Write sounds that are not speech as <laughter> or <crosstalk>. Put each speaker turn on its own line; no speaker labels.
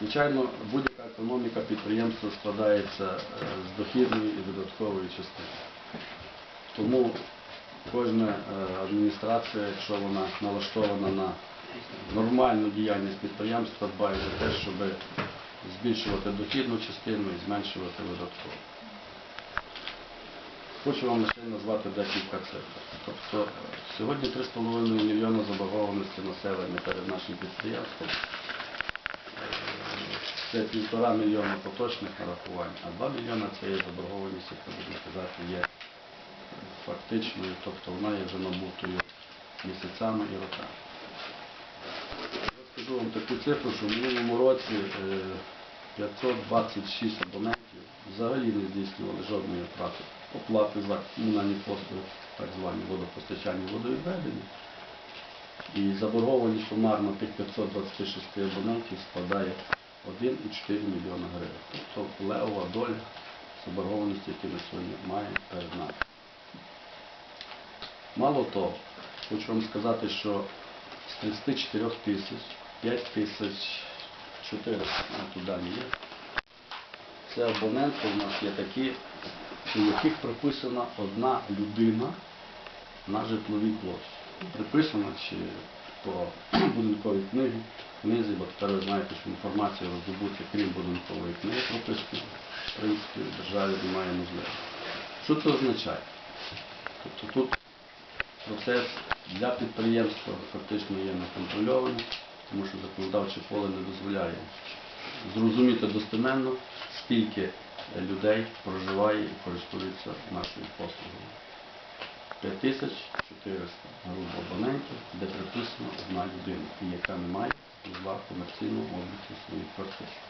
Звичайно, будь-яка економіка підприємства складається е, з дохідної і видаткової частини. Тому кожна е, адміністрація, якщо вона налаштована на нормальну діяльність підприємства, дбає за те, щоб збільшувати дохідну частину і зменшувати видаткову. Хочу вам лише назвати декілька цифр. Тобто е, сьогодні 3,5 мільйона заборгованості населення перед нашим підприємством. Це півтора мільйона поточних нарахувань, а 2 мільйона це є заборгованість, яка будемо казати, є фактичною, тобто вона є вже набутою місяцями і роками. Я скажу вам таку цифру, що в минулому році е, 526 абонентів взагалі не здійснювали жодної оплати, оплати за комунальні послуги, так звані водопостачання водовідведення. І заборгованість сумарно тих 526 абонентів складає 1,4 мільйона гривень. Тобто левова доля заборгованості, які ми сьогодні маємо перед нами. Мало того, хочу вам сказати, що з 34 тисяч 5 тисяч 400, ну, дані є, це абоненти у нас є такі, у яких прописана одна людина на житловій площі. Приписана чи по <clears throat> будинковій книгі, книзі, бо тепер ви знаєте, що інформація роздобуться, крім будинкової книги прописки, в принципі, в державі немає можливості. Що це означає? Тобто тут процес для підприємства фактично є неконтрольований, тому що законодавче поле не дозволяє зрозуміти достеменно, скільки людей проживає і користується нашою послугою. 5400 грубо абонентів, де приписана одна людина, яка не має вузла комерційного обліку своїх квартир.